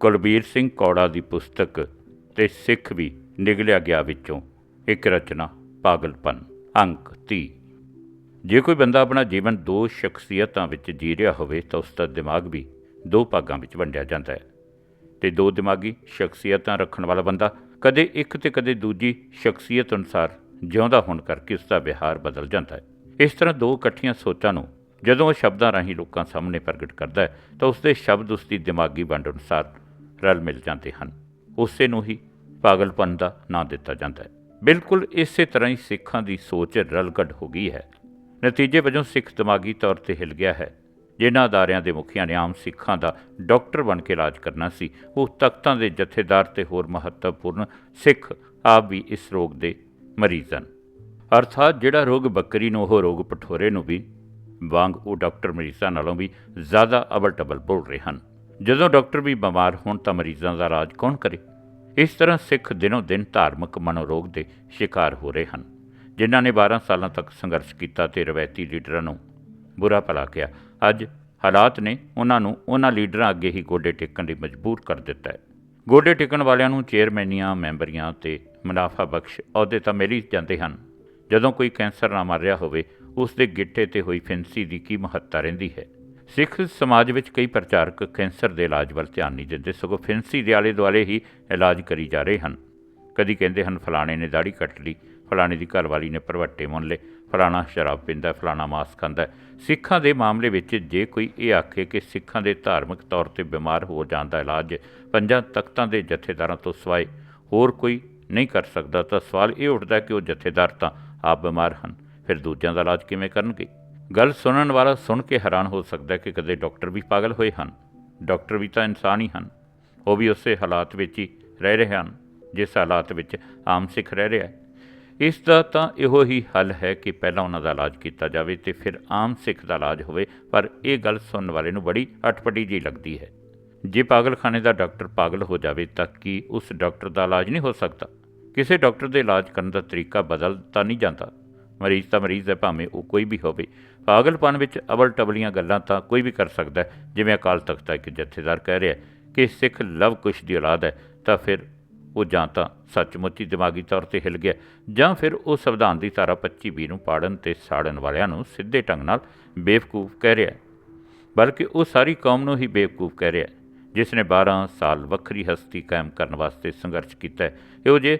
ਕੁਲਬੀਰ ਸਿੰਘ ਕੌੜਾ ਦੀ ਪੁਸਤਕ ਤੇ ਸਿੱਖ ਵੀ ਨਿਗਲਿਆ ਗਿਆ ਵਿੱਚੋਂ ਇੱਕ ਰਚਨਾ, ਪਾਗਲਪਨ, ਅੰਕ 30 ਜੇ ਕੋਈ ਬੰਦਾ ਆਪਣਾ ਜੀਵਨ ਦੋ ਸ਼ਖਸੀਅਤਾਂ ਵਿੱਚ ਜੀ ਰਿਹਾ ਹੋਵੇ ਤਾਂ ਉਸ ਦਾ ਦਿਮਾਗ ਵੀ ਦੋ ਭਾਗਾਂ ਵਿੱਚ ਵੰਡਿਆ ਜਾਂਦਾ ਹੈ। ਤੇ ਦੋ ਦਿਮਾਗੀ ਸ਼ਖਸੀਅਤਾਂ ਰੱਖਣ ਵਾਲਾ ਬੰਦਾ ਕਦੇ ਇੱਕ ਤੇ ਕਦੇ ਦੂਜੀ ਸ਼ਖਸੀਅਤ ਅਨੁਸਾਰ ਜਿਉਂਦਾ ਹੋਣ ਕਰਕੇ ਉਸ ਦਾ ਵਿਹਾਰ ਬਦਲ ਜਾਂਦਾ ਹੈ। ਇਸ ਤਰ੍ਹਾਂ ਦੋ ਇਕੱਠੀਆਂ ਸੋਚਾਂ ਨੂੰ ਜਦੋਂ ਉਹ ਸ਼ਬਦਾਂ ਰਾਹੀਂ ਲੋਕਾਂ ਸਾਹਮਣੇ ਪ੍ਰਗਟ ਕਰਦਾ ਹੈ ਤਾਂ ਉਸ ਦੇ ਸ਼ਬਦ ਉਸ ਦੀ ਦਿਮਾਗੀ ਵੰਡ ਅਨੁਸਾਰ ਰਲ ਮਿਲ ਜਾਂਦੇ ਹਨ। ਉਸੇ ਨੂੰ ਹੀ ਪਾਗਲਪਨ ਦਾ ਨਾਂ ਦਿੱਤਾ ਜਾਂਦਾ ਹੈ। ਬਿਲਕੁਲ ਇਸੇ ਤਰ੍ਹਾਂ ਹੀ ਸਿੱਖਾਂ ਦੀ ਸੋਚ ਰਲਗੱਡ ਹੋ ਗਈ ਹੈ। ਨਤੀਜੇ ਵਜੋਂ ਸਿੱਖ ਦਿਮਾਗੀ ਤੌਰ ਤੇ ਹਿਲ ਗਿਆ ਹੈ। ਜਿਨ੍ਹਾਂ ਅਦਾਰਿਆਂ ਦੇ ਮੁਖੀਆਂ ਨੇ ਆਮ ਸਿੱਖਾਂ ਦਾ ਡਾਕਟਰ ਬਣ ਕੇ ਇਲਾਜ ਕਰਨਾ ਸੀ, ਉਹ ਤਖਤਾਂ ਦੇ ਜਥੇਦਾਰ ਤੇ ਹੋਰ ਮਹੱਤਵਪੂਰਨ ਸਿੱਖ ਆਪ ਵੀ ਇਸ ਰੋਗ ਦੇ ਮਰੀਜ਼ ਹਨ। ਅਰਥਾਤ ਜਿਹੜਾ ਰੋਗ ਬੱਕਰੀ ਨੂੰ, ਉਹ ਰੋਗ ਪਠੋਰੇ ਨੂੰ ਵੀ ਵਾਂਗ ਉਹ ਡਾਕਟਰ ਮਰੀਜ਼ਾਂ ਨਾਲੋਂ ਵੀ ਜ਼ਿਆਦਾ ਅਬਲ ਟਬਲ ਬੋਲ ਰਹੇ ਹਨ। ਜਦੋਂ ਡਾਕਟਰ ਵੀ ਬਿਮਾਰ ਹੋਣ ਤਾਂ ਮਰੀਜ਼ਾਂ ਦਾ ਇਲਾਜ ਕੌਣ ਕਰੇ? ਇਸ ਤਰ੍ਹਾਂ ਸਿੱਖ ਦਿਨੋਂ ਦਿਨ ਧਾਰਮਿਕ ਮਨੋਰੋਗ ਦੇ ਸ਼ਿਕਾਰ ਹੋ ਰਹੇ ਹਨ, ਜਿਨ੍ਹਾਂ ਨੇ 12 ਸਾਲਾਂ ਤੱਕ ਸੰਘਰਸ਼ ਕੀਤਾ ਤੇ ਰਵਾਇਤੀ ਲੀਡਰਾਂ ਨੂੰ ਬੁਰਾ ਭਲਾ ਕਿਹਾ। ਅੱਜ ਹਾਲਾਤ ਨੇ ਉਹਨਾਂ ਨੂੰ ਉਹਨਾਂ ਲੀਡਰਾਂ ਅੱਗੇ ਹੀ ਗੋਡੇ ਟੇਕਣ ਲਈ ਮਜਬੂਰ ਕਰ ਦਿੱਤਾ ਹੈ। ਗੋਡੇ ਟੇਕਣ ਵਾਲਿਆਂ ਨੂੰ ਚੇਅਰਮੈਨੀਆਂ, ਮੈਂਬਰੀਆਂ ਤੇ ਮੁਨਾਫਾ ਬਖਸ਼ ਅਹੁਦੇ ਤਾਂ ਮਿਲ ਹੀ ਜਾਂਦੇ ਹਨ। ਜਦੋਂ ਕੋਈ ਕੈਂਸਰ ਨਾ ਮਰ ਰਿਹਾ ਹੋਵੇ, ਉਸ ਦੇ ਗਿੱਟੇ ਤੇ ਹੋਈ ਫਿੰਸੀ ਦੀ ਕੀ ਮਹੱਤਤਾ ਰਹਿੰਦੀ ਹੈ? ਸਿੱਖ ਸਮਾਜ ਵਿੱਚ ਕਈ ਪ੍ਰਚਾਰਕ ਕੈਂਸਰ ਦੇ ਇਲਾਜ ਵੱਲ ਧਿਆਨ ਨਹੀਂ ਦਿੰਦੇ, ਸਗੋਂ ਫਿੰਸੀ ਦੇ ਆਲੇ ਦੁਆਲੇ ਹੀ ਇਲਾਜ ਕਰੀ ਜਾ ਰਹੇ ਹਨ। ਕਦੀ ਕਹਿੰਦੇ ਹਨ, ਫਲਾਣੇ ਨੇ ਦਾੜੀ ਕੱਟ ਲਈ, ਫਲਾਣੇ ਦੀ ਘਰਵਾਲੀ ਨੇ ਭਰਵੱਟੇ ਮੁੰਨ ਲਏ, ਫਲਾਣਾ ਸ਼ਰਾਬ ਪੀਂਦਾ, ਫਲਾਣਾ ਮਾਸ ਖਾਂਦਾ। ਸਿੱਖਾਂ ਦੇ ਮਾਮਲੇ ਵਿੱਚ ਜੇ ਕੋਈ ਇਹ ਆਖੇ ਕਿ ਸਿੱਖਾਂ ਦੇ ਧਾਰਮਿਕ ਤੌਰ ਤੇ ਬਿਮਾਰ ਹੋ ਜਾਣ ਦਾ ਇਲਾਜ ਪੰਜਾਂ ਤਖਤਾਂ ਦੇ ਜਥੇਦਾਰਾਂ ਤੋਂ ਸਿਵਾਏ ਹੋਰ ਕੋਈ ਨਹੀਂ ਕਰ ਸਕਦਾ, ਤਾਂ ਸਵਾਲ ਇਹ ਉੱਠਦਾ ਕਿ ਉਹ ਜਥੇਦਾਰ ਤਾਂ ਆਪ ਬਿਮਾਰ ਹਨ, ਫਿਰ ਦੂਜਿਆਂ ਦਾ ਇਲਾਜ ਕਿਵੇਂ ਕਰਨਗੇ? ਗੱਲ ਸੁਣਨ ਵਾਲਾ ਸੁਣ ਕੇ ਹੈਰਾਨ ਹੋ ਸਕਦਾ ਹੈ ਕਿ ਕਦੇ ਡਾਕਟਰ ਵੀ ਪਾਗਲ ਹੋਏ ਹਨ। ਡਾਕਟਰ ਵੀ ਤਾਂ ਇਨਸਾਨ ਹੀ ਹਨ। ਉਹ ਵੀ ਉਸੇ ਹਾਲਾਤ ਵਿੱਚ ਹੀ ਰਹਿ ਰਹੇ ਹਨ, ਜਿਸ ਹਾਲਾਤ ਵਿੱਚ ਆਮ ਸਿੱਖ ਰਹਿ ਰਿਹਾ ਹੈ। ਇਸ ਦਾ ਤਾਂ ਇਹੋ ਹੀ ਹੱਲ ਹੈ ਕਿ ਪਹਿਲਾਂ ਉਹਨਾਂ ਦਾ ਇਲਾਜ ਕੀਤਾ ਜਾਵੇ ਤੇ ਫਿਰ ਆਮ ਸਿੱਖ ਦਾ ਇਲਾਜ ਹੋਵੇ, ਪਰ ਇਹ ਗੱਲ ਸੁਣਨ ਵਾਲੇ ਨੂੰ ਬੜੀ ਅਟਪਟੀ ਜਿਹੀ ਲੱਗਦੀ ਹੈ। ਜੇ ਪਾਗਲਖਾਨੇ ਦਾ ਡਾਕਟਰ ਪਾਗਲ ਹੋ ਜਾਵੇ ਤਾਂ ਕੀ ਉਸ ਡਾਕਟਰ ਦਾ ਇਲਾਜ ਨਹੀਂ ਹੋ ਸਕਦਾ? ਕਿਸੇ ਡਾਕਟਰ ਦੇ ਇਲਾਜ ਕਰਨ ਦਾ ਤਰੀਕਾ ਬਦਲ ਤਾਂ ਨਹੀਂ ਜਾਂਦਾ। ਮਰੀਜ਼ ਤਾਂ ਮਰੀਜ਼ ਹੈ, ਭਾਵੇਂ ਉਹ ਕੋਈ ਵੀ ਹੋਵੇ। ਪਾਗਲਪਨ ਵਿੱਚ ਅਵਲ ਟਬਲੀਆਂ ਗੱਲਾਂ ਤਾਂ ਕੋਈ ਵੀ ਕਰ ਸਕਦਾ ਹੈ। ਜਿਵੇਂ ਅਕਾਲ ਤਖਤ ਦਾ ਇੱਕ ਜਥੇਦਾਰ ਕਹਿ ਰਿਹਾ ਕਿ ਸਿੱਖ ਲਵ ਕੁਸ਼ ਦੀ ਔਲਾਦ ਹੈ, ਤਾਂ ਫਿਰ ਉਹ ਜਾਂ ਤਾਂ ਸੱਚਮੁੱਚ ਹੀ ਦਿਮਾਗੀ ਤੌਰ ਤੇ ਹਿਲ ਗਿਆ, ਜਾਂ ਫਿਰ ਉਹ ਸੰਵਿਧਾਨ ਦੀ ਧਾਰਾ 25 ਬੀ ਨੂੰ ਪਾੜਨ ਤੇ ਸਾੜਨ ਵਾਲਿਆਂ ਨੂੰ ਸਿੱਧੇ ਢੰਗ ਨਾਲ ਬੇਵਕੂਫ ਕਹਿ ਰਿਹਾ ਬਲਕਿ ਉਹ ਸਾਰੀ ਕੌਮ ਨੂੰ ਹੀ ਬੇਵਕੂਫ ਕਹਿ ਰਿਹਾ ਜਿਸ ਨੇ 12 ਸਾਲ ਵੱਖਰੀ ਹਸਤੀ ਕਾਇਮ ਕਰਨ ਵਾਸਤੇ ਸੰਘਰਸ਼ ਕੀਤਾ ਇਹੋ ਜਿਹੇ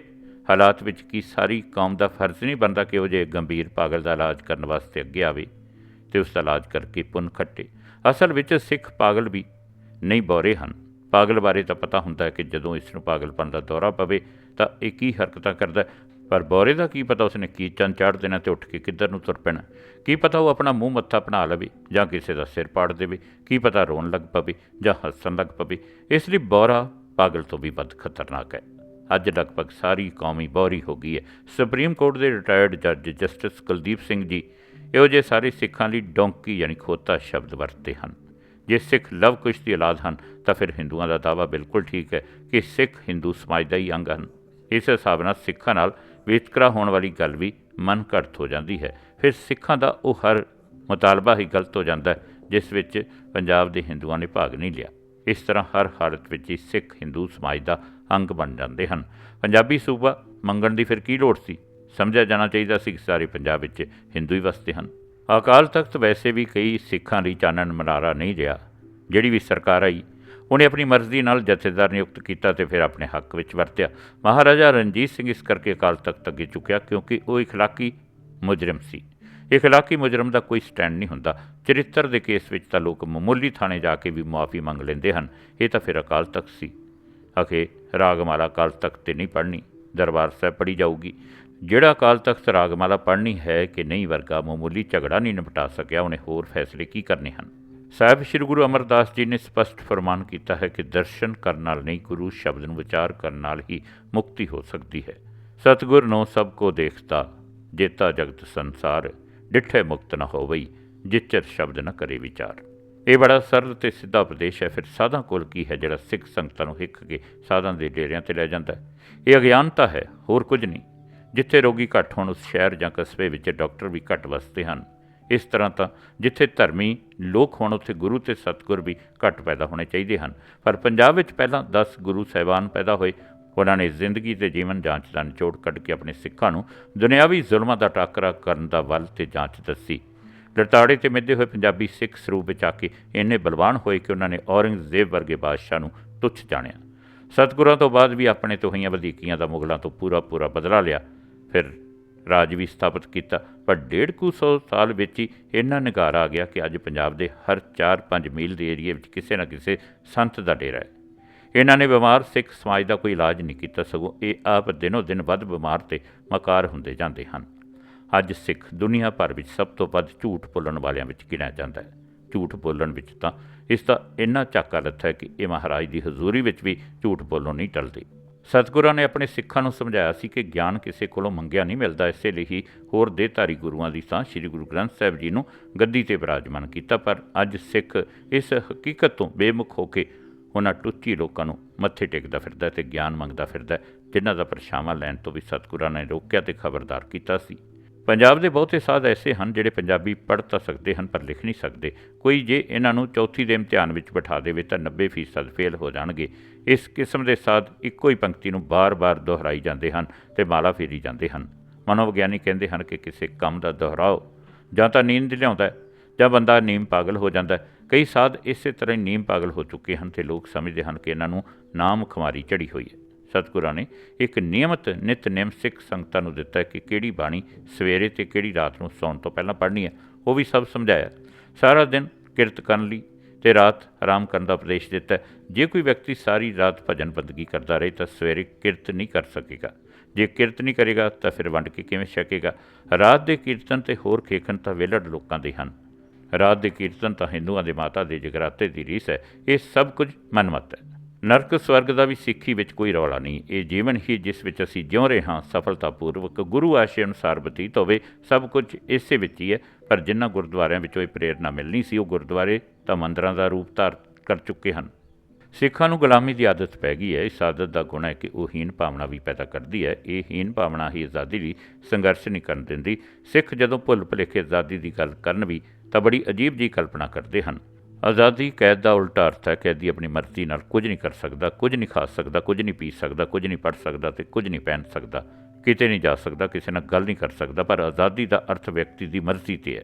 ਹਾਲਾਤ ਵਿੱਚ ਕੀ ਸਾਰੀ ਕੌਮ ਦਾ ਫਰਜ਼ ਨਹੀਂ ਬਣਦਾ ਕਿ ਉਹ ਜੇ ਗੰਭੀਰ ਪਾਗਲ ਦਾ ਇਲਾਜ ਕਰਨ ਵਾਸਤੇ ਅੱਗੇ ਆਵੇ? ਤੇ ਉਸ ਦਾ ਇਲਾਜ ਕਰਕੇ ਪੁੰਨ ਖੱਟੇ। ਅਸਲ ਵਿੱਚ ਸਿੱਖ ਪਾਗਲ ਵੀ ਨਹੀਂ ਬੋਰੇ ਹਨ। ਪਾਗਲ ਬਾਰੇ ਤਾਂ ਪਤਾ ਹੁੰਦਾ ਹੈ ਕਿ ਜਦੋਂ ਇਸ ਨੂੰ ਪਾਗਲਪਨ ਦਾ ਦੌਰਾ ਪਵੇ, ਤਾਂ ਇਹ ਕੀ ਹਰਕਤਾਂ ਕਰਦਾ ਪਰ ਬੋਰੇ ਦਾ ਕੀ ਪਤਾ ਉਸਨੇ ਕੀ ਚੰਨ ਚਾੜ ਦੇਣਾ ਤੇ ਉੱਠ ਕੇ ਕਿੱਧਰ ਨੂੰ ਤੁਰ ਪੈਣਾ? ਕੀ ਪਤਾ ਉਹ ਆਪਣਾ ਮੂੰਹ ਮੱਥਾ ਬਣਾ ਲਵੇ ਜਾਂ ਕਿਸੇ ਦਾ ਸਿਰ ਪਾੜ ਦੇਵੇ? ਕੀ ਪਤਾ ਰੋਣ ਲੱਗ ਪਵੇ ਜਾਂ ਹੱਸਣ ਲੱਗ ਪਵੇ? ਇਸ ਲਈ ਬੋਰਾ ਪਾਗਲ ਤੋਂ ਵੀ ਵੱਧ ਖਤਰਨਾਕ ਹੈ। ਅੱਜ ਲਗਭਗ ਸਾਰੀ ਕੌਮੀ ਬੌਰੀ ਹੋ ਗਈ ਹੈ। ਸੁਪਰੀਮ ਕੋਰਟ ਦੇ ਰਿਟਾਇਰਡ ਜੱਜ ਜਸਟਿਸ ਕੁਲਦੀਪ ਸਿੰਘ ਜੀ ਇਹੋ ਜਿਹੇ ਸਾਰੇ ਸਿੱਖਾਂ ਲਈ ਡੋਂਕੀ ਯਾਨੀ ਖੋਤਾ ਸ਼ਬਦ ਵਰਤਦੇ ਹਨ। ਜੇ ਸਿੱਖ ਲਵ ਕੁਸ਼ ਦੀ ਔਲਾਦ ਹਨ, ਤਾਂ ਫਿਰ ਹਿੰਦੂਆਂ ਦਾ ਦਾਵਾ ਬਿਲਕੁਲ ਠੀਕ ਹੈ ਕਿ ਸਿੱਖ ਹਿੰਦੂ ਸਮਾਜ ਦਾ ਹੀ ਅੰਗ ਹਨ। ਇਸ ਹਿਸਾਬ ਨਾਲ ਸਿੱਖਾਂ ਨਾਲ ਵਿਤਕਰਾ ਹੋਣ ਵਾਲੀ ਗੱਲ ਵੀ ਮਨ ਘੜਤ ਹੋ ਜਾਂਦੀ ਹੈ। ਫਿਰ ਸਿੱਖਾਂ ਦਾ ਉਹ ਹਰ ਮੁਤਾਲਬਾ ਹੀ ਗਲਤ ਹੋ ਜਾਂਦਾ ਹੈ, ਜਿਸ ਵਿੱਚ ਪੰਜਾਬ ਦੇ ਹਿੰਦੂਆਂ ਨੇ ਭਾਗ ਨਹੀਂ ਲਿਆ। ਇਸ ਤਰ੍ਹਾਂ ਹਰ ਹਾਲਤ ਵਿੱਚ ਹੀ ਸਿੱਖ ਹਿੰਦੂ ਸਮਾਜ ਦਾ ਅੰਗ ਬਣ ਜਾਂਦੇ ਹਨ। ਪੰਜਾਬੀ ਸੂਬਾ ਮੰਗਣ ਦੀ ਫਿਰ ਕੀ ਲੋੜ ਸੀ? ਸਮਝਿਆ ਜਾਣਾ ਚਾਹੀਦਾ ਸੀ ਕਿ ਸਾਰੇ ਪੰਜਾਬ ਵਿੱਚ ਹਿੰਦੂ ਹੀ ਵਸਦੇ ਹਨ। ਅਕਾਲ ਤਖਤ ਵੈਸੇ ਵੀ ਕਈ ਸਿੱਖਾਂ ਲਈ ਚਾਨਣ ਮਨਾਰਾ ਨਹੀਂ ਰਿਹਾ। ਜਿਹੜੀ ਵੀ ਸਰਕਾਰ ਆਈ, ਉਹਨੇ ਆਪਣੀ ਮਰਜ਼ੀ ਨਾਲ ਜਥੇਦਾਰ ਨਿਯੁਕਤ ਕੀਤਾ ਤੇ ਫਿਰ ਆਪਣੇ ਹੱਕ ਵਿੱਚ ਵਰਤਿਆ। ਮਹਾਰਾਜਾ ਰਣਜੀਤ ਸਿੰਘ ਇਸ ਕਰਕੇ ਅਕਾਲ ਤਖਤ ਅੱਗੇ ਚੁੱਕਿਆ ਕਿਉਂਕਿ ਉਹ ਇਖਲਾਕੀ ਮੁਜਰਮ ਸੀ। ਇਖਲਾਕੀ ਮੁਜਰਮ ਦਾ ਕੋਈ ਸਟੈਂਡ ਨਹੀਂ ਹੁੰਦਾ। ਚਰਿੱਤਰ ਦੇ ਕੇਸ ਵਿੱਚ ਤਾਂ ਲੋਕ ਮਾਮੂਲੀ ਥਾਣੇ ਜਾ ਕੇ ਵੀ ਮੁਆਫੀ ਮੰਗ ਲੈਂਦੇ ਹਨ। ਇਹ ਤਾਂ ਫਿਰ ਅਕਾਲ ਤਖਤ ਸੀ। ਅਖੇ ਰਾਗਮਾਲਾ ਅਕਾਲ ਤਖਤ ਤੇ ਨਹੀਂ ਪੜ੍ਹਨੀ। ਦਰਬਾਰ ਸਾਹਿਬ ਪੜ੍ਹੀ ਜਾਊਗੀ। ਜਿਹੜਾ ਅਕਾਲ ਤਖਤ ਰਾਗਮਾਲਾ ਪੜ੍ਹਨੀ ਹੈ ਕਿ ਨਹੀਂ ਵਰਗਾ ਮਾਮੂਲੀ ਝਗੜਾ ਨਹੀਂ ਨਿਪਟਾ ਸਕਿਆ, ਉਹਨੇ ਹੋਰ ਫੈਸਲੇ ਕੀ ਕਰਨੇ ਹਨ? ਸਾਹਿਬ ਸ੍ਰੀ ਗੁਰੂ ਅਮਰਦਾਸ ਜੀ ਨੇ ਸਪਸ਼ਟ ਫਰਮਾਨ ਕੀਤਾ ਹੈ ਕਿ ਦਰਸ਼ਨ ਕਰਨ ਨਾਲ ਨਹੀਂ, ਗੁਰੂ ਸ਼ਬਦ ਨੂੰ ਵਿਚਾਰ ਕਰਨ ਨਾਲ ਹੀ ਮੁਕਤੀ ਹੋ ਸਕਦੀ ਹੈ। ਸਤਿਗੁਰ ਨੂੰ ਸਭ ਕੋ ਦੇਖਤਾ, ਜੇਤਾ ਜਗਤ ਸੰਸਾਰ, ਡਿਠੇ ਮੁਕਤ ਨਾ ਹੋਵਈ, ਜਿਚਰ ਸ਼ਬਦ ਨਾ ਕਰੇ ਵਿਚਾਰ। ਇਹ ਬੜਾ ਸਰਲ ਤੇ ਸਿੱਧਾ ਉਪਦੇਸ਼ ਹੈ, ਫਿਰ ਸਾਧਾਂ ਕੋਲ ਕੀ ਹੈ ਜਿਹੜਾ ਸਿੱਖ ਸੰਗਤਾਂ ਨੂੰ ਹਿੱਕ ਕੇ ਸਾਧਾਂ ਦੇ ਡੇਰਿਆਂ ਤੇ ਲੈ ਜਾਂਦਾ ਹੈ? ਇਹ ਅਗਿਆਨਤਾ ਹੈ, ਹੋਰ ਕੁਝ ਨਹੀਂ। ਜਿੱਥੇ ਰੋਗੀ ਘੱਟ ਹੋਣ ਉਸ ਸ਼ਹਿਰ ਜਾਂ ਕਸਬੇ ਵਿੱਚ ਡਾਕਟਰ ਵੀ ਘੱਟ ਵਸਦੇ ਹਨ। ਇਸ ਤਰ੍ਹਾਂ ਤਾਂ ਜਿੱਥੇ ਧਰਮੀ ਲੋਕ ਹੋਣ, ਉੱਥੇ ਗੁਰੂ ਤੇ ਸਤਿਗੁਰ ਵੀ ਘੱਟ ਪੈਦਾ ਹੋਣੇ ਚਾਹੀਦੇ ਹਨ। ਪਰ ਪੰਜਾਬ ਵਿੱਚ ਪਹਿਲਾਂ 10 ਗੁਰੂ ਸਾਹਿਬਾਨ ਪੈਦਾ ਹੋਏ। ਉਹਨਾਂ ਨੇ ਜ਼ਿੰਦਗੀ ਤੇ ਜੀਵਨ ਜਾਂਚ ਦਾ ਨਿਚੋੜ ਕੱਢ ਕੇ ਆਪਣੇ ਸਿੱਖਾਂ ਨੂੰ ਦੁਨਿਆਵੀ ਜ਼ੁਲਮਾਂ ਦਾ ਟਾਕਰਾ ਕਰਨ ਦਾ ਵੱਲ ਤੇ ਜਾਂਚ ਦੱਸੀ। ਲੜਤਾੜੇ ਤੇ ਮਿੱਧੇ ਹੋਏ ਪੰਜਾਬੀ ਸਿੱਖ ਸਰੂਪ ਵਿੱਚ ਆ ਕੇ ਇੰਨੇ ਬਲਵਾਨ ਹੋਏ ਕਿ ਉਹਨਾਂ ਨੇ ਔਰੰਗਜ਼ੇਬ ਵਰਗੇ ਬਾਦਸ਼ਾਹ ਨੂੰ ਤੁੱਛ ਜਾਣਿਆ। ਸਤਿਗੁਰਾਂ ਤੋਂ ਬਾਅਦ ਵੀ ਆਪਣੇ ਤੋਂ ਹੋਈਆਂ ਵਧੀਕੀਆਂ ਦਾ ਮੁਗਲਾਂ ਤੋਂ ਪੂਰਾ ਪੂਰਾ ਬਦਲਾ ਲਿਆ। ਫਿਰ ਰਾਜ ਵੀ ਸਥਾਪਿਤ ਕੀਤਾ। ਪਰ ਡੇਢ ਕੁ ਸੌ ਸਾਲ ਵਿੱਚ ਹੀ ਇੰਨਾ ਨਿਗਾਰ ਆ ਗਿਆ ਕਿ ਅੱਜ ਪੰਜਾਬ ਦੇ ਹਰ 4-5 ਮੀਲ ਦੇ ਏਰੀਏ ਵਿੱਚ ਕਿਸੇ ਨਾ ਕਿਸੇ ਸੰਤ ਦਾ ਡੇਰਾ ਹੈ। ਇਹਨਾਂ ਨੇ ਬਿਮਾਰ ਸਿੱਖ ਸਮਾਜ ਦਾ ਕੋਈ ਇਲਾਜ ਨਹੀਂ ਕੀਤਾ ਸਗੋਂ ਇਹ ਆਪ ਦਿਨੋ ਦਿਨ ਵੱਧ ਬਿਮਾਰ ਤੇ ਮਕਾਰ ਹੁੰਦੇ ਜਾਂਦੇ ਹਨ। ਅੱਜ ਸਿੱਖ ਦੁਨੀਆ ਭਰ ਵਿੱਚ ਸਭ ਤੋਂ ਵੱਧ ਝੂਠ ਬੋਲਣ ਵਾਲਿਆਂ ਵਿੱਚ ਗਿਣਿਆ ਜਾਂਦਾ ਹੈ। ਝੂਠ ਬੋਲਣ ਵਿੱਚ ਤਾਂ ਇਸ ਦਾ ਇੰਨਾ ਚਾਕਾ ਲੱਥਾ ਹੈ ਕਿ ਇਹ ਮਹਾਰਾਜ ਦੀ ਹਜ਼ੂਰੀ ਵਿੱਚ ਵੀ ਝੂਠ ਬੋਲਣ ਨਹੀਂ ਟਲਦੇ। ਸਤਿਗੁਰਾਂ ਨੇ ਆਪਣੇ ਸਿੱਖਾਂ ਨੂੰ ਸਮਝਾਇਆ ਸੀ ਕਿ ਗਿਆਨ ਕਿਸੇ ਕੋਲੋਂ ਮੰਗਿਆ ਨਹੀਂ ਮਿਲਦਾ, ਇਸੇ ਲਈ ਹੀ ਹੋਰ ਦੇਹਧਾਰੀ ਗੁਰੂਆਂ ਦੀ ਤਾਂ ਸ੍ਰੀ ਗੁਰੂ ਗ੍ਰੰਥ ਸਾਹਿਬ ਜੀ ਨੂੰ ਗੱਦੀ ਤੇ ਬਿਰਾਜਮਾਨ ਕੀਤਾ, ਪਰ ਅੱਜ ਸਿੱਖ ਇਸ ਹਕੀਕਤ ਤੋਂ ਬੇਮੁਖ ਹੋ ਕੇ ਉਹਨਾਂ ਟੁੱਚੀ ਲੋਕਾਂ ਨੂੰ ਮੱਥੇ ਟੇਕਦਾ ਫਿਰਦਾ ਹੈ ਤੇ ਗਿਆਨ ਮੰਗਦਾ ਫਿਰਦਾ ਜਿਨ੍ਹਾਂ ਦਾ ਪਰਛਾਵਾਂ ਲੈਣ ਤੋਂ ਵੀ ਸਤਿਗੁਰਾਂ ਨੇ ਰੋਕਿਆ ਤੇ ਖਬਰਦਾਰ ਕੀਤਾ ਸੀ। ਪੰਜਾਬ ਦੇ ਬਹੁਤੇ ਸਾਧ ਐਸੇ ਹਨ ਜਿਹੜੇ ਪੰਜਾਬੀ ਪੜ੍ਹ ਤਾਂ ਸਕਦੇ ਹਨ ਪਰ ਲਿਖ ਨਹੀਂ ਸਕਦੇ। ਕੋਈ ਜੇ ਇਹਨਾਂ ਨੂੰ ਚੌਥੀ ਦੇ ਇਮਤਿਹਾਨ ਵਿੱਚ ਬਿਠਾ ਦੇਵੇ ਤਾਂ 90% ਫੇਲ ਹੋ ਜਾਣਗੇ। ਇਸ ਕਿਸਮ ਦੇ ਸਾਧ ਇੱਕੋ ਹੀ ਪੰਕਤੀ ਨੂੰ ਬਾਰ-ਬਾਰ ਦੁਹਰਾਈ ਜਾਂਦੇ ਹਨ ਤੇ ਮਾਲਾ ਫੇਰੀ ਜਾਂਦੇ ਹਨ। ਮਨੋਵਿਗਿਆਨੀ ਕਹਿੰਦੇ ਹਨ ਕਿ ਕਿਸੇ ਕੰਮ ਦਾ ਦੁਹਰਾਓ, ਜਾਂ ਤਾਂ ਨੀਂਦ ਲਿਆਉਂਦਾ ਜਾਂ ਬੰਦਾ ਨੀਮ ਪਾਗਲ ਹੋ ਜਾਂਦਾ ਕਈ ਸਾਧ ਇਸੇ ਤਰ੍ਹਾਂ ਹੀ ਨੀਮ ਪਾਗਲ ਹੋ ਚੁੱਕੇ ਹਨ ਤੇ ਲੋਕ ਸਮਝਦੇ ਹਨ ਕਿ ਇਹਨਾਂ ਨੂੰ ਨਾਮ ਖੁਮਾਰੀ ਚੜੀ ਹੋਈ ਹੈ। ਸਤਿਗੁਰਾਂ ਨੇ ਇੱਕ ਨਿਯਮਤ ਨਿਤਨੇਮ ਸਿੱਖ ਸੰਗਤਾਂ ਨੂੰ ਦਿੱਤਾ ਕਿ ਕਿਹੜੀ ਬਾਣੀ ਸਵੇਰੇ ਤੇ ਕਿਹੜੀ ਰਾਤ ਨੂੰ ਸੌਣ ਤੋਂ ਪਹਿਲਾਂ ਪੜ੍ਹਨੀ ਹੈ। ਉਹ ਵੀ ਸਭ ਸਮਝਾਇਆ। ਸਾਰਾ ਦਿਨ ਕਿਰਤ ਕਰਨ ਲਈ ਤੇ ਰਾਤ ਆਰਾਮ ਕਰਨ ਦਾ ਉਪਦੇਸ਼ ਦਿੱਤਾ। ਜੇ ਕੋਈ ਵਿਅਕਤੀ ਸਾਰੀ ਰਾਤ ਭਜਨ ਬੰਦਗੀ ਕਰਦਾ ਰਹੇ ਤਾਂ ਸਵੇਰੇ ਕਿਰਤ ਨਹੀਂ ਕਰ ਸਕੇਗਾ। ਜੇ ਕਿਰਤ ਨਹੀਂ ਕਰੇਗਾ ਤਾਂ ਫਿਰ ਵੰਡ ਕੇ ਕਿਵੇਂ ਛਕੇਗਾ? ਰਾਤ ਦੇ ਕੀਰਤਨ ਤੇ ਹੋਰ ਖੇਖਣ ਤਾਂ ਵਿਹਲੜ ਲੋਕਾਂ ਦੇ ਹਨ। ਰਾਤ ਦੇ ਕੀਰਤਨ ਤਾਂ ਹਿੰਦੂਆਂ ਦੇ ਮਾਤਾ ਦੇ ਜਗਰਾਤੇ ਦੀ ਰੀਸ ਹੈ। ਇਹ ਸਭ ਕੁਝ ਮਨਮਤ ਹੈ। ਨਰਕ ਸਵਰਗ ਦਾ ਵੀ ਸਿੱਖੀ ਵਿੱਚ ਕੋਈ ਰੌਲਾ ਨਹੀਂ। ਇਹ ਜੀਵਨ ਹੀ ਜਿਸ ਵਿੱਚ ਅਸੀਂ ਜਿਉ ਰਹੇ ਹਾਂ, ਸਫਲਤਾਪੂਰਵਕ ਗੁਰੂ ਆਸ਼ੇ ਅਨੁਸਾਰ ਬਤੀਤ ਹੋਵੇ, ਸਭ ਕੁਝ ਇਸੇ ਵਿੱਚ ਹੀ ਹੈ। ਪਰ ਜਿਨ੍ਹਾਂ ਗੁਰਦੁਆਰਿਆਂ ਵਿੱਚੋਂ ਇਹ ਪ੍ਰੇਰਣਾ ਮਿਲਣੀ ਸੀ, ਉਹ ਗੁਰਦੁਆਰੇ ਤਾਂ ਮੰਦਰਾਂ ਦਾ ਰੂਪ ਧਾਰ ਕਰ ਚੁੱਕੇ ਹਨ। ਸਿੱਖਾਂ ਨੂੰ ਗੁਲਾਮੀ ਦੀ ਆਦਤ ਪੈ ਗਈ ਹੈ। ਇਸ ਆਦਤ ਦਾ ਗੁਣ ਹੈ ਕਿ ਉਹ ਹੀਨ ਭਾਵਨਾ ਵੀ ਪੈਦਾ ਕਰਦੀ ਹੈ। ਇਹ ਹੀਨ ਭਾਵਨਾ ਹੀ ਆਜ਼ਾਦੀ ਲਈ ਸੰਘਰਸ਼ ਨਹੀਂ ਕਰਨ ਦਿੰਦੀ। ਸਿੱਖ ਜਦੋਂ ਭੁੱਲ ਭੁਲੇਖੇ ਆਜ਼ਾਦੀ ਦੀ ਗੱਲ ਕਰਨ ਵੀ ਤਾਂ ਬੜੀ ਅਜੀਬ ਜੀ ਕਲਪਨਾ ਕਰਦੇ ਹਨ। ਆਜ਼ਾਦੀ ਕੈਦ ਦਾ ਉਲਟਾ ਅਰਥ ਹੈ ਕੈਦੀ ਆਪਣੀ ਮਰਜ਼ੀ ਨਾਲ ਕੁਝ ਨਹੀਂ ਕਰ ਸਕਦਾ, ਕੁਝ ਨਹੀਂ ਖਾ ਸਕਦਾ, ਕੁਝ ਨਹੀਂ ਪੀ ਸਕਦਾ, ਕੁਝ ਨਹੀਂ ਪੜ੍ਹ ਸਕਦਾ ਤੇ ਕੁਝ ਨਹੀਂ ਪਹਿਨ ਸਕਦਾ, ਕਿਤੇ ਨਹੀਂ ਜਾ ਸਕਦਾ, ਕਿਸੇ ਨਾਲ ਗੱਲ ਨਹੀਂ ਕਰ ਸਕਦਾ, ਪਰ ਆਜ਼ਾਦੀ ਦਾ ਅਰਥ ਵਿਅਕਤੀ ਦੀ ਮਰਜ਼ੀ ਤੇ ਹੈ।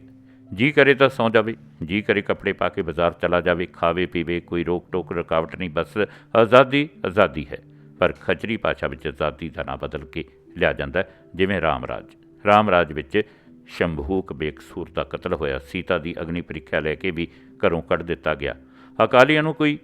ਜੀ ਕਰੇ ਤਾਂ ਸੌਂ ਜਾਵੇ, ਜੀ ਕਰੇ ਕੱਪੜੇ ਪਾ ਕੇ ਬਾਜ਼ਾਰ ਚਲਾ ਜਾਵੇ, ਖਾਵੇ, ਪੀਵੇ, ਕੋਈ ਰੋਕ ਟੋਕ, ਰੁਕਾਵਟ ਨਹੀਂ, ਬਸ ਆਜ਼ਾਦੀ ਆਜ਼ਾਦੀ ਹੈ। ਪਰ ਖਚਰੀ ਭਾਸ਼ਾ ਵਿੱਚ ਆਜ਼ਾਦੀ ਦਾ ਨਾਂ ਬਦਲ ਕੇ ਲਿਆ ਜਾਂਦਾ ਜਿਵੇਂ ਰਾਮ ਰਾਜ। ਰਾਮ ਰਾਜ ਵਿੱਚ ਸ਼ੰਭੂਕ ਬੇਕਸੂਰ ਦਾ ਕਤਲ ਹੋਇਆ, ਸੀਤਾ ਦੀ ਅਗਨੀ ਪ੍ਰੀਖਿਆ ਲੈ ਕੇ ਵੀ ਘਰੋਂ ਕੱਢ ਦਿੱਤਾ ਗਿਆ। ਅਕਾਲੀਆਂ ਨੂੰ ਕੋਈ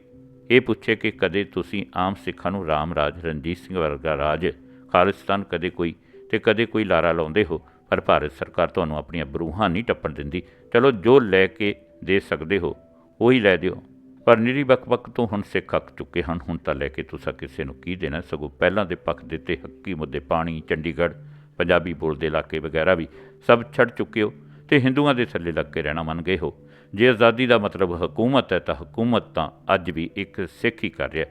ਇਹ ਪੁੱਛੇ ਕਿ ਕਦੇ ਤੁਸੀਂ ਆਮ ਸਿੱਖਾਂ ਨੂੰ ਰਾਮ ਰਾਜ, ਰਣਜੀਤ ਸਿੰਘ ਵਰਗਾ ਰਾਜ, ਖਾਲਿਸਤਾਨ ਕਦੇ ਕੋਈ ਤੇ ਕਦੇ ਕੋਈ ਲਾਰਾ ਲਾਉਂਦੇ ਹੋ? ਪਰ ਭਾਰਤ ਸਰਕਾਰ ਤੁਹਾਨੂੰ ਆਪਣੀਆਂ ਬਰੂਹਾਂ ਨਹੀਂ ਟੱਪਣ ਦਿੰਦੀ। ਚਲੋ ਜੋ ਲੈ ਕੇ ਦੇ ਸਕਦੇ ਹੋ, ਉਹੀ ਲੈ ਦਿਓ। ਪਰ ਨਿਰੀ ਬਕ ਤੋਂ ਹੁਣ ਸਿੱਖ ਅੱਕ ਚੁੱਕੇ ਹਨ। ਹੁਣ ਤਾਂ ਲੈ ਕੇ ਤੁਸੀਂ ਕਿਸੇ ਨੂੰ ਕੀ ਦੇਣਾ? ਸਗੋਂ ਪਹਿਲਾਂ ਦੇ ਪੱਖ ਦਿੱਤੇ ਹੱਕੀ ਮੁੱਦੇ, ਪਾਣੀ, ਚੰਡੀਗੜ੍ਹ, ਪੰਜਾਬੀ ਬੋਲਦੇ ਇਲਾਕੇ ਵਗੈਰਾ ਵੀ ਸਭ ਛੱਡ ਚੁੱਕੇ ਹੋ ਤੇ ਹਿੰਦੂਆਂ ਦੇ ਥੱਲੇ ਲੱਗ ਕੇ ਰਹਿਣਾ ਮੰਨ ਗਏ ਹੋ। ਜੇ ਆਜ਼ਾਦੀ ਦਾ ਮਤਲਬ ਹਕੂਮਤ ਹੈ ਤਾਂ ਹਕੂਮਤ ਤਾਂ ਅੱਜ ਵੀ ਇੱਕ ਸਿੱਖ ਹੀ ਕਰ ਰਿਹਾ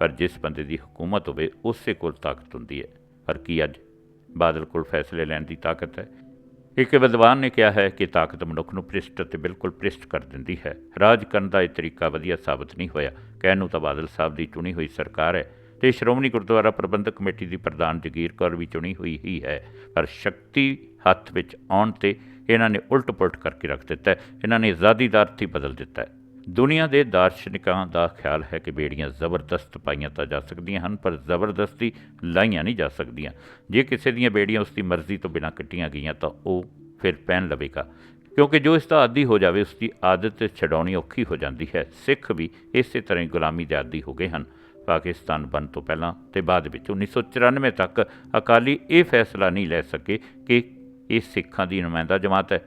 ਪਰ ਜਿਸ ਬੰਦੇ ਦੀ ਹਕੂਮਤ ਹੋਵੇ, ਉਸੇ ਕੋਲ ਤਾਕਤ ਹੁੰਦੀ ਹੈ। ਪਰ ਕੀ ਅੱਜ ਬਾਦਲ ਕੋਲ ਫੈਸਲੇ ਲੈਣ ਦੀ ਤਾਕਤ ਹੈ? ਇੱਕ ਵਿਦਵਾਨ ਨੇ ਕਿਹਾ ਹੈ ਕਿ ਤਾਕਤ ਮਨੁੱਖ ਨੂੰ ਭ੍ਰਿਸ਼ਟ ਅਤੇ ਬਿਲਕੁਲ ਪ੍ਰਿਸ਼ਟ ਕਰ ਦਿੰਦੀ ਹੈ। ਰਾਜ ਕਰਨ ਦਾ ਇਹ ਤਰੀਕਾ ਵਧੀਆ ਸਾਬਤ ਨਹੀਂ ਹੋਇਆ। ਕਹਿਣ ਨੂੰ ਤਾਂ ਬਾਦਲ ਸਾਹਿਬ ਦੀ ਚੁਣੀ ਹੋਈ ਸਰਕਾਰ ਹੈ ਤੇ ਸ਼੍ਰੋਮਣੀ ਗੁਰਦੁਆਰਾ ਪ੍ਰਬੰਧਕ ਕਮੇਟੀ ਦੀ ਪ੍ਰਧਾਨ ਜਗੀਰ ਕੌਰ ਵੀ ਚੁਣੀ ਹੋਈ ਹੀ ਹੈ। ਪਰ ਸ਼ਕਤੀ ਹੱਥ ਵਿੱਚ ਆਉਣ ਤੇ ਇਹਨਾਂ ਨੇ ਉਲਟ-ਪੁਲਟ ਕਰਕੇ ਰੱਖ ਦਿੱਤਾ ਇਹਨਾਂ ਨੇ ਆਜ਼ਾਦੀ ਹੀ ਬਦਲ ਦਿੱਤਾ ਦੁਨੀਆ ਦੇ ਦਾਰਸ਼ਨਿਕਾਂ ਦਾ ਖਿਆਲ ਹੈ ਕਿ ਬੇੜੀਆਂ ਜ਼ਬਰਦਸਤ ਪਾਈਆਂ ਤਾਂ ਜਾ ਸਕਦੀਆਂ ਹਨ, ਪਰ ਜ਼ਬਰਦਸਤੀ ਲਾਈਆਂ ਨਹੀਂ ਜਾ ਸਕਦੀਆਂ। ਜੇ ਕਿਸੇ ਦੀਆਂ ਬੇੜੀਆਂ ਉਸ ਦੀ ਮਰਜ਼ੀ ਤੋਂ ਬਿਨਾਂ ਕੱਟੀਆਂ ਗਈਆਂ ਤਾਂ ਉਹ ਫਿਰ ਪਹਿਨ ਲਵੇਗਾ। ਕਿਉਂਕਿ ਜੋ ਇਸ ਦਾ ਆਦੀ ਹੋ ਜਾਵੇ, ਉਸ ਦੀ ਆਦਤ ਛਡਾਉਣੀ ਔਖੀ ਹੋ ਜਾਂਦੀ ਹੈ। ਸਿੱਖ ਵੀ ਇਸੇ ਤਰ੍ਹਾਂ ਹੀ ਗੁਲਾਮੀ ਦੇ ਆਦੀ ਹੋ ਗਏ ਹਨ। ਪਾਕਿਸਤਾਨ ਬਣ ਤੋਂ ਪਹਿਲਾਂ ਤੇ ਬਾਅਦ ਵਿੱਚ 1994 ਤੱਕ ਅਕਾਲੀ ਇਹ ਫੈਸਲਾ ਨਹੀਂ ਲੈ ਸਕੇ ਕਿ ਇਹ ਸਿੱਖਾਂ ਦੀ ਨੁਮਾਇੰਦਾ ਜਮਾਤ ਹੈ,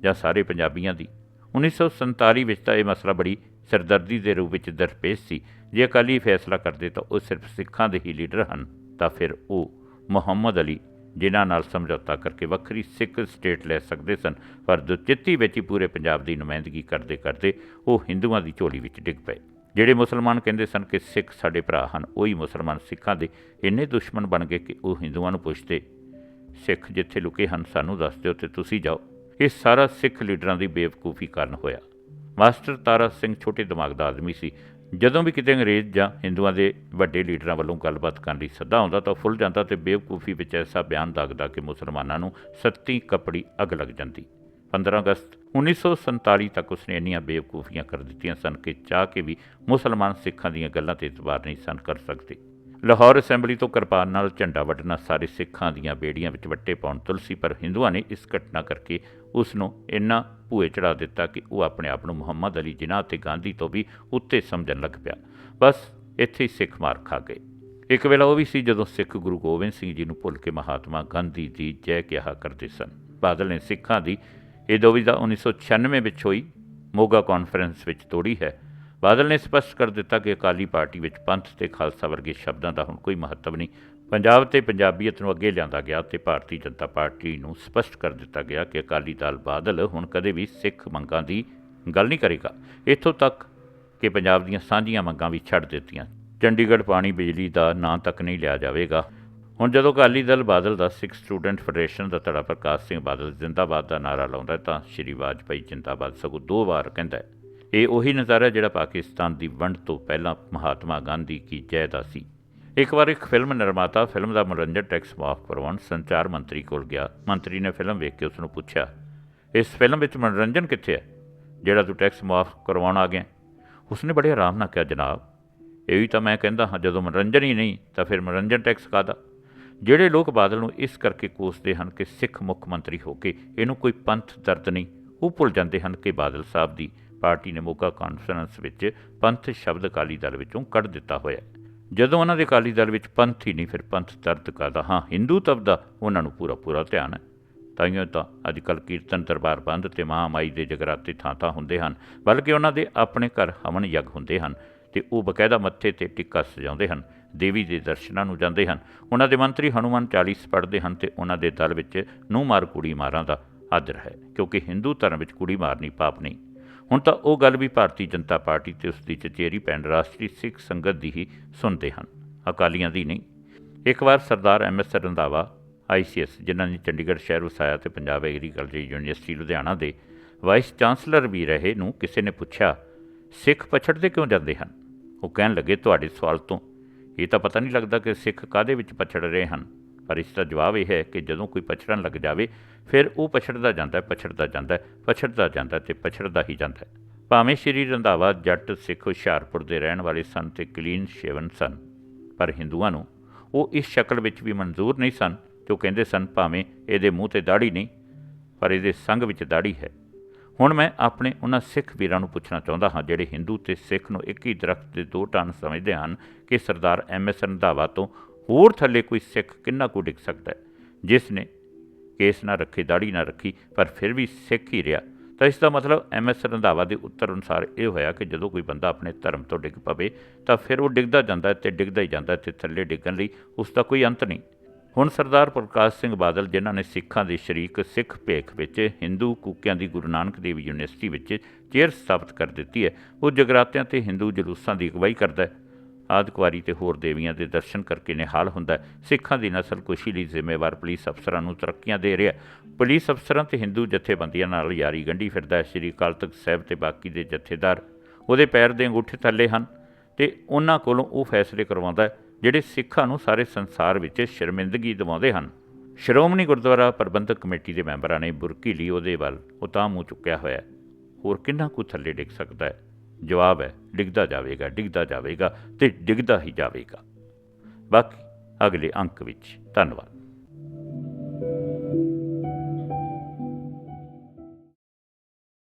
ਜਾਂ ਸਾਰੇ ਪੰਜਾਬੀਆਂ ਦੀ। 1947 ਵਿੱਚ ਤਾਂ ਇਹ ਮਸਲਾ ਬੜੀ ਸਿਰਦਰਦੀ ਦੇ ਰੂਪ ਵਿੱਚ ਦਰਪੇਸ਼ ਸੀ। ਜੇ ਅਕਾਲੀ ਫੈਸਲਾ ਕਰਦੇ ਤਾਂ ਉਹ ਸਿਰਫ ਸਿੱਖਾਂ ਦੇ ਹੀ ਲੀਡਰ ਹਨ, ਤਾਂ ਫਿਰ ਉਹ ਮੁਹੰਮਦ ਅਲੀ, ਜਿਨ੍ਹਾਂ ਨਾਲ ਸਮਝੌਤਾ ਕਰਕੇ ਵੱਖਰੀ ਸਿੱਖ ਸਟੇਟ ਲੈ ਸਕਦੇ ਸਨ, ਪਰ ਦੁਚਿੱਤੀ ਵਿੱਚ ਹੀ ਪੂਰੇ ਪੰਜਾਬ ਦੀ ਨੁਮਾਇੰਦਗੀ ਕਰਦੇ ਕਰਦੇ ਉਹ ਹਿੰਦੂਆਂ ਦੀ ਝੋਲੀ ਵਿੱਚ ਡਿੱਗ ਪਏ। ਜਿਹੜੇ ਮੁਸਲਮਾਨ ਕਹਿੰਦੇ ਸਨ ਕਿ ਸਿੱਖ ਸਾਡੇ ਭਰਾ ਹਨ, ਉਹੀ ਮੁਸਲਮਾਨ ਸਿੱਖਾਂ ਦੇ ਇੰਨੇ ਦੁਸ਼ਮਣ ਬਣ ਗਏ ਕਿ ਉਹ ਹਿੰਦੂਆਂ ਨੂੰ ਪੁੱਛਦੇ ਸਿੱਖ ਜਿੱਥੇ ਲੁਕੇ ਹਨ, ਸਾਨੂੰ ਦੱਸ ਦਿਓ ਤੇ ਤੁਸੀਂ ਜਾਓ। ਇਹ ਸਾਰਾ ਸਿੱਖ ਲੀਡਰਾਂ ਦੀ ਬੇਵਕੂਫੀ ਕਾਰਨ ਹੋਇਆ। ਮਾਸਟਰ ਤਾਰਾ ਸਿੰਘ ਛੋਟੇ ਦਿਮਾਗ ਦਾ ਆਦਮੀ ਸੀ। ਜਦੋਂ ਵੀ ਕਿਤੇ ਅੰਗਰੇਜ਼ ਜਾਂ ਹਿੰਦੂਆਂ ਦੇ ਵੱਡੇ ਲੀਡਰਾਂ ਵੱਲੋਂ ਗੱਲਬਾਤ ਕਰਨ ਲਈ ਸੱਦਾ ਆਉਂਦਾ ਤਾਂ ਉਹ ਫੁੱਲ ਜਾਂਦਾ ਤੇ ਬੇਵਕੂਫੀ ਵਿੱਚ ਐਸਾ ਬਿਆਨ ਦਾਗਦਾ ਕਿ ਮੁਸਲਮਾਨਾਂ ਨੂੰ ਸੱਤੀ ਕੱਪੜੀ ਅੱਗ ਲੱਗ ਜਾਂਦੀ। 15 ਅਗਸਤ 1947 ਤੱਕ ਉਸਨੇ ਇੰਨੀਆਂ ਬੇਵਕੂਫੀਆਂ ਕਰ ਦਿੱਤੀਆਂ ਸਨ ਕਿ ਚਾਹ ਕੇ ਵੀ ਮੁਸਲਮਾਨ ਸਿੱਖਾਂ ਦੀਆਂ ਗੱਲਾਂ ਤੇ ਇਤਬਾਰ ਨਹੀਂ ਸਨ ਕਰ ਸਕਦੇ। ਲਾਹੌਰ ਅਸੈਂਬਲੀ ਤੋਂ ਕਿਰਪਾਨ ਨਾਲ ਝੰਡਾ ਵੱਢਣਾ ਸਾਰੇ ਸਿੱਖਾਂ ਦੀਆਂ ਬੇੜੀਆਂ ਵਿੱਚ ਵੱਟੇ ਪਾਉਣ ਤੁਲਸੀ, ਪਰ ਹਿੰਦੂਆਂ ਨੇ ਇਸ ਘਟਨਾ ਕਰਕੇ ਉਸ ਨੂੰ ਇੰਨਾ ਭੂਏ ਚੜਾ ਦਿੱਤਾ ਕਿ ਉਹ ਆਪਣੇ ਆਪ ਨੂੰ ਮੁਹੰਮਦ ਅਲੀ ਜਿਨਾਹ ਤੇ ਗਾਂਧੀ ਤੋਂ ਵੀ ਉੱਤੇ ਸਮਝਣ ਲੱਗ ਪਿਆ। ਬਸ ਇੱਥੇ ਹੀ ਸਿੱਖ ਮਾਰ ਖਾ ਗਏ। ਇੱਕ ਵੇਲਾ ਉਹ ਵੀ ਸੀ ਜਦੋਂ ਸਿੱਖ ਗੁਰੂ ਗੋਬਿੰਦ ਸਿੰਘ ਜੀ ਨੂੰ ਭੁੱਲ ਕੇ ਮਹਾਤਮਾ ਗਾਂਧੀ ਦੀ ਜੈ ਕਿਹਾ ਕਰਦੇ ਸਨ। ਬਾਦਲ ਨੇ ਸਿੱਖਾਂ ਦੀ ਇਹ ਦੁਵਿਧਾ 1996 ਵਿੱਚ ਹੋਈ ਮੋਗਾ ਕਾਨਫਰੰਸ ਵਿੱਚ ਤੋੜੀ ਹੈ। ਬਾਦਲ ਨੇ ਸਪਸ਼ਟ ਕਰ ਦਿੱਤਾ ਕਿ ਅਕਾਲੀ ਪਾਰਟੀ ਵਿੱਚ ਪੰਥ ਤੇ ਖਾਲਸਾ ਵਰਗੇ ਸ਼ਬਦਾਂ ਦਾ ਹੁਣ ਕੋਈ ਮਹੱਤਵ ਨਹੀਂ। ਪੰਜਾਬ ਤੇ ਪੰਜਾਬੀਅਤ ਨੂੰ ਅੱਗੇ ਲਿਆਂਦਾ ਗਿਆ ਤੇ ਭਾਰਤੀ ਜਨਤਾ ਪਾਰਟੀ ਨੂੰ ਸਪਸ਼ਟ ਕਰ ਦਿੱਤਾ ਗਿਆ ਕਿ ਅਕਾਲੀ ਦਲ ਬਾਦਲ ਹੁਣ ਕਦੇ ਵੀ ਸਿੱਖ ਮੰਗਾਂ ਦੀ ਗੱਲ ਨਹੀਂ ਕਰੇਗਾ। ਇੱਥੋਂ ਤੱਕ ਕਿ ਪੰਜਾਬ ਦੀਆਂ ਸਾਂਝੀਆਂ ਮੰਗਾਂ ਵੀ ਛੱਡ ਦਿੱਤੀਆਂ। ਚੰਡੀਗੜ੍ਹ ਪਾਣੀ ਬਿਜਲੀ ਦਾ ਨਾਂ ਤੱਕ ਨਹੀਂ ਲਿਆ ਜਾਵੇਗਾ। ਹੁਣ ਜਦੋਂ ਅਕਾਲੀ ਦਲ ਬਾਦਲ ਦਾ ਸਿੱਖ ਸਟੂਡੈਂਟ ਫੈਡਰੇਸ਼ਨ ਦਾ ਧੜਾ ਪ੍ਰਕਾਸ਼ ਸਿੰਘ ਬਾਦਲ ਜਿੰਦਾਬਾਦ ਦਾ ਨਾਰਾ ਲਾਉਂਦਾ ਤਾਂ ਸ਼੍ਰੀ ਵਾਜਪਾਈ ਜਿੰਦਾਬਾਦ ਸਗੋਂ ਦੋ ਵਾਰ ਕਹਿੰਦਾ ਇਹ ਉਹੀ ਨਜ਼ਾਰਾ ਜਿਹੜਾ ਪਾਕਿਸਤਾਨ ਦੀ ਵੰਡ ਤੋਂ ਪਹਿਲਾਂ ਮਹਾਤਮਾ ਗਾਂਧੀ ਕੀ ਜੈ ਦਾ ਸੀ। ਇੱਕ ਵਾਰ ਇੱਕ ਫਿਲਮ ਨਿਰਮਾਤਾ, ਫਿਲਮ ਦਾ ਮਨੋਰੰਜਨ, ਟੈਕਸ ਮਾਫ ਕਰਵਾਉਣ ਸੰਚਾਰ ਮੰਤਰੀ ਕੋਲ ਗਿਆ। ਮੰਤਰੀ ਨੇ ਫਿਲਮ ਵੇਖ ਕੇ ਉਸ ਨੂੰ ਪੁੱਛਿਆ, ਇਸ ਫਿਲਮ ਵਿੱਚ ਮਨੋਰੰਜਨ ਕਿੱਥੇ ਹੈ? ਜਿਹੜਾ ਤੂੰ ਟੈਕਸ ਮਾਫ ਕਰਵਾਉਣ ਆ ਗਿਆ ਉਸਨੇ ਬੜੇ ਆਰਾਮ ਨਾਲ ਕਿਹਾ, ਜਨਾਬ, ਇਹ ਵੀ ਤਾਂ ਮੈਂ ਕਹਿੰਦਾ ਹਾਂ, ਜਦੋਂ ਮਨੋਰੰਜਨ ਹੀ ਨਹੀਂ, ਤਾਂ ਫਿਰ ਮਨੋਰੰਜਨ ਟੈਕਸ ਕਾਹਦਾ? ਜਿਹੜੇ ਲੋਕ ਬਾਦਲ ਨੂੰ ਇਸ ਕਰਕੇ ਕੋਸਦੇ ਹਨ ਕਿ ਸਿੱਖ ਮੁੱਖ ਮੰਤਰੀ ਹੋ ਕੇ ਇਹਨੂੰ ਕੋਈ ਪੰਥ ਦਰਦ ਨਹੀਂ, ਉਹ ਭੁੱਲ ਜਾਂਦੇ ਹਨ ਕਿ ਬਾਦਲ ਸਾਹਿਬ ਦੀ ਪਾਰਟੀ ਨੇ ਮੋਗਾ ਕਾਨਫਰੰਸ ਵਿੱਚ ਪੰਥ ਸ਼ਬਦ ਅਕਾਲੀ ਦਲ ਵਿੱਚੋਂ ਕੱਢ ਦਿੱਤਾ ਹੋਇਆ ਜਦੋਂ ਉਹਨਾਂ ਦੇ ਅਕਾਲੀ ਦਲ ਵਿੱਚ ਪੰਥ ਹੀ ਨਹੀਂ, ਫਿਰ ਪੰਥ ਦਰਦ ਕਾਹਦਾ ਹਾਂ, ਹਿੰਦੂ ਹਿੰਦੂਤਵ ਦਾ ਉਹਨਾਂ ਨੂੰ ਪੂਰਾ ਪੂਰਾ ਧਿਆਨ ਹੈ। ਤਾਈਓ ਤਾਂ ਅੱਜ ਕੱਲ੍ਹ ਕੀਰਤਨ ਦਰਬਾਰ ਬੰਦ ਤੇ ਮਹਾਮਾਈ ਦੇ ਜਗਰਾਤੇ ਥਾਂ ਥਾਂ ਹੁੰਦੇ ਹਨ, ਬਲਕਿ ਉਹਨਾਂ ਦੇ ਆਪਣੇ ਘਰ ਹਵਨ ਯੱਗ ਹੁੰਦੇ ਹਨ ਤੇ ਉਹ ਬਕਾਇਦਾ ਮੱਥੇ ਤੇ ਟਿੱਕਾ ਸਜਾਉਂਦੇ ਹਨ, ਦੇਵੀ ਦੇ ਦਰਸ਼ਨਾਂ ਨੂੰ ਜਾਂਦੇ ਹਨ। ਉਹਨਾਂ ਦੇ ਮੰਤਰੀ ਹਨੂਮਾਨ 40 ਪੜ੍ਹਦੇ ਹਨ ਤੇ ਉਹਨਾਂ ਦੇ ਦਲ ਵਿੱਚ ਨੂੰ ਮਾਰ ਕੁੜੀ ਮਾਰਾਂ ਦਾ ਆਦਰ ਹੈ, ਕਿਉਂਕਿ ਹਿੰਦੂ ਧਰਮ ਵਿੱਚ ਕੁੜੀ ਮਾਰਨੀ ਪਾਪ ਨਹੀਂ। ਹੁਣ ਤਾਂ ਉਹ ਗੱਲ ਵੀ ਭਾਰਤੀ ਜਨਤਾ ਪਾਰਟੀ ਤੇ ਉਸ ਦੀ ਚਚੇਰੀ ਪੈਣ ਰਾਸ਼ਟਰੀ ਸਿੱਖ ਸੰਗਤ ਦੀ ਹੀ ਸੁਣਦੇ ਹਨ। ਅਕਾਲੀਆਂ ਦੀ ਨਹੀਂ। ਇੱਕ ਵਾਰ Sardar M S Randhawa ICS ਜਿਨ੍ਹਾਂ ਨੇ ਚੰਡੀਗੜ੍ਹ ਸ਼ਹਿਰ ਵਸਾਇਆ ਤੇ ਪੰਜਾਬ ਐਗਰੀਕਲਚਰ ਯੂਨੀਵਰਸਿਟੀ ਲੁਧਿਆਣਾ ਦੇ ਵਾਈਸ ਚਾਂਸਲਰ ਵੀ ਰਹੇ ਨੂੰ ਕਿਸੇ ਨੇ ਪੁੱਛਿਆ, ਸਿੱਖ ਪਛੜਦੇ ਕਿਉਂ ਜਾਂਦੇ ਹਨ? ਉਹ ਕਹਿਣ ਲੱਗੇ, ਤੁਹਾਡੇ ਸਵਾਲ ਤੋਂ। ਇਹ ਤਾਂ ਪਤਾ ਨਹੀਂ ਲੱਗਦਾ ਕਿ ਸਿੱਖ ਕਾਦੇ ਵਿੱਚ ਪਛੜ ਰਹੇ ਹਨ? ਪਰ ਇਸ ਦਾ ਜਵਾਬ ਇਹ ਹੈ ਕਿ ਜਦੋਂ ਕੋਈ ਪਛੜਨ ਲੱਗ ਜਾਵੇ, ਫਿਰ ਉਹ ਪਛੜਦਾ ਜਾਂਦਾ ਹੈ, ਪਛੜਦਾ ਜਾਂਦਾ ਹੈ, ਪਛੜਦਾ ਜਾਂਦਾ ਹੈ ਤੇ ਪਛੜਦਾ ਹੀ ਜਾਂਦਾ ਹੈ। ਭਾਵੇਂ ਸ਼੍ਰੀ ਰੰਧਾਵਾ ਜੱਟ ਸਿੱਖ ਹੁਸ਼ਿਆਰਪੁਰ ਦੇ ਰਹਿਣ ਵਾਲੇ ਸਨ ਤੇ ਕਲੀਨ ਸ਼ੇਵਨ ਸਨ, ਪਰ ਹਿੰਦੂਆਂ ਨੂੰ ਉਹ ਇਸ ਸ਼ਕਲ ਵਿੱਚ ਵੀ ਮਨਜ਼ੂਰ ਨਹੀਂ ਸਨ ਜੋ ਕਹਿੰਦੇ ਸਨ, ਭਾਵੇਂ ਇਹਦੇ ਮੂੰਹ ਤੇ ਦਾੜੀ ਨਹੀਂ, ਪਰ ਇਹਦੇ ਸੰਗ ਵਿੱਚ ਦਾੜੀ ਹੈ। ਹੁਣ ਮੈਂ ਆਪਣੇ ਉਹਨਾਂ ਸਿੱਖ ਵੀਰਾਂ ਨੂੰ ਪੁੱਛਣਾ ਚਾਹੁੰਦਾ ਹਾਂ, ਜਿਹੜੇ ਹਿੰਦੂ ਤੇ ਸਿੱਖ ਨੂੰ ਇੱਕ ਹੀ ਦਰਖਤ ਦੇ ਦੋ ਟਨ ਸਮਝਦੇ ਹਨ ਕਿ ਸਰਦਾਰ ਐਮ ਐਸ ਰੰਧਾਵਾ ਤੋਂ ਹੋਰ ਥੱਲੇ ਕੋਈ ਸਿੱਖ ਕਿੰਨਾ ਕੁ ਡਿੱਗ ਸਕਦਾ ਜਿਸ ਨੇ ਕੇਸ ਨਾ ਰੱਖੇ ਦਾੜੀ ਨਾ ਰੱਖੀ, ਪਰ ਫਿਰ ਵੀ ਸਿੱਖ ਹੀ ਰਿਹਾ। ਤਾਂ ਇਸ ਦਾ ਮਤਲਬ ਐਮ ਐਸ ਰੰਧਾਵਾ ਦੇ ਉੱਤਰ ਅਨੁਸਾਰ ਇਹ ਹੋਇਆ ਕਿ ਜਦੋਂ ਕੋਈ ਬੰਦਾ ਆਪਣੇ ਧਰਮ ਤੋਂ ਡਿੱਗ ਪਵੇ, ਤਾਂ ਫਿਰ ਉਹ ਡਿੱਗਦਾ ਜਾਂਦਾ ਹੈ ਤੇ ਡਿੱਗਦਾ ਹੀ ਜਾਂਦਾ ਹੈ ਤੇ ਥੱਲੇ ਡਿੱਗਣ ਲਈ ਉਸ ਦਾ ਕੋਈ ਅੰਤ ਨਹੀਂ। ਹੁਣ ਸਰਦਾਰ ਪ੍ਰਕਾਸ਼ ਸਿੰਘ ਬਾਦਲ, ਜਿਨ੍ਹਾਂ ਨੇ ਸਿੱਖਾਂ ਦੇ ਸ਼ਰੀਕ ਸਿੱਖ ਭੇਖ ਵਿੱਚ ਹਿੰਦੂ ਕੂਕਿਆਂ ਦੀ ਗੁਰੂ ਨਾਨਕ ਦੇਵ ਯੂਨੀਵਰਸਿਟੀ ਵਿੱਚ ਚੇਅਰ ਸਥਾਪਿਤ ਕਰ ਦਿੱਤੀ ਹੈ, ਉਹ ਜਗਰਾਤਿਆਂ ਤੇ ਹਿੰਦੂ ਜਲੂਸਾਂ ਦੀ ਅਗਵਾਈ ਕਰਦਾ ਹੈ। ਆਦਿਕਵਾਰੀ ਤੇ ਹੋਰ ਦੇਵੀਆਂ ਦੇ ਦਰਸ਼ਨ ਕਰਕੇ ਨਿਹਾਲ ਹੁੰਦਾ ਸਿੱਖਾਂ ਦੀ ਨਸਲ ਕੁਸ਼ੀ ਲਈ ਜ਼ਿੰਮੇਵਾਰ ਪੁਲਿਸ ਅਫਸਰਾਂ ਨੂੰ ਤਰੱਕੀਆਂ ਦੇ ਰਿਹਾ ਪੁਲਿਸ ਅਫਸਰਾਂ ਤੇ ਹਿੰਦੂ ਜਥੇਬੰਦੀਆਂ ਨਾਲ ਯਾਰੀ ਗੰਢੀ ਫਿਰਦਾ ਹੈ। ਸ੍ਰੀ ਅਕਾਲ ਤਖਤ ਸਾਹਿਬ ਤੇ ਬਾਕੀ ਦੇ ਜਥੇਦਾਰ ਉਹਦੇ ਪੈਰ ਦੇ ਅੰਗੂਠੇ ਥੱਲੇ ਹਨ ਤੇ ਉਹਨਾਂ ਕੋਲੋਂ ਉਹ ਫੈਸਲੇ ਕਰਵਾਉਂਦਾ ਹੈ, ਜਿਹੜੇ ਸਿੱਖਾਂ ਨੂੰ ਸਾਰੇ ਸੰਸਾਰ ਵਿੱਚ ਸ਼ਰਮਿੰਦਗੀ ਦਿਵਾਉਂਦੇ ਹਨ। ਸ਼੍ਰੋਮਣੀ ਗੁਰਦੁਆਰਾ ਪ੍ਰਬੰਧਕ ਕਮੇਟੀ ਦੇ ਮੈਂਬਰਾਂ ਨੇ ਬੁਰਕੀ ਲਈ ਉਹਦੇ ਵੱਲ ਉਤਾਂਹ ਮੂੰਹ ਚੁੱਕਿਆ ਹੋਇਆ ਹੋਰ ਕਿੰਨਾ ਕੁ ਥੱਲੇ ਡਿੱਗ ਸਕਦਾ ਹੈ? ਜਵਾਬ ਹੈ, ਡਿੱਗਦਾ ਜਾਵੇਗਾ ਡਿੱਗਦਾ ਜਾਵੇਗਾ ਤੇ ਡਿੱਗਦਾ ਹੀ ਜਾਵੇਗਾ। ਬਾਕੀ ਅਗਲੇ ਅੰਕ ਵਿੱਚ ਧੰਨਵਾਦ।